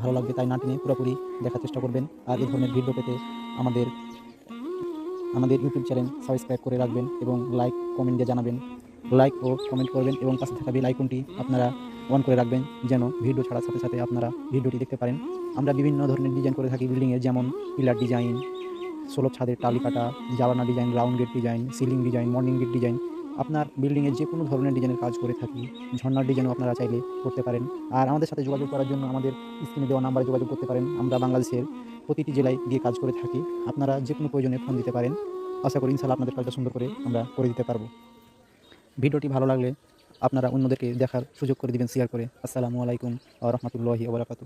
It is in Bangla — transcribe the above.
ভালো লাগবে তাই না টেনে পুরোপুরি দেখার চেষ্টা করবেন। আর এই ধরনের ভিডিও পেতে আমাদের আমাদের ইউটিউব চ্যানেল সাবস্ক্রাইব করে রাখবেন এবং লাইক কমেন্ট দিয়ে জানাবেন। লাইক ও কমেন্ট করবেন এবং পাশে থাকা বেল আইকনটি আপনারা অন করে রাখবেন যেন ভিডিও ছাড়ার সাথে সাথে আপনারা ভিডিওটি দেখতে পারেন। আমরা বিভিন্ন ধরনের ডিজাইন করে থাকি বিল্ডিংয়ের যেমন পিলার ডিজাইন ষোলো ছাদের টালি কাটা জালানা design round gate design ceiling design morning gate design আপনার বিল্ডিংয়ে যে কোনো ধরনের ডিজাইনের কাজ করে থাকি, ঝর্ণার ডিজাইনও আপনারা চাইলে করতে পারেন। আর আমাদের সাথে যোগাযোগ করার জন্য আমাদের স্ক্রিনে দেওয়া নাম্বারে যোগাযোগ করতে পারেন। আমরা বাংলাদেশের প্রতিটি জেলায় গিয়ে কাজ করে থাকি। আপনারা যে কোনো প্রয়োজনে ফোন দিতে পারেন। আশা করি ইনশাল্লাহ আপনাদের কাজটা সুন্দর করে আমরা করে দিতে পারব। ভিডিওটি ভালো লাগলে আপনারা অন্যদেরকে দেখার সুযোগ করে দিবেন শেয়ার করে। আসসালামু আলাইকুম রহমতুল্লাহি ওবরাকাতু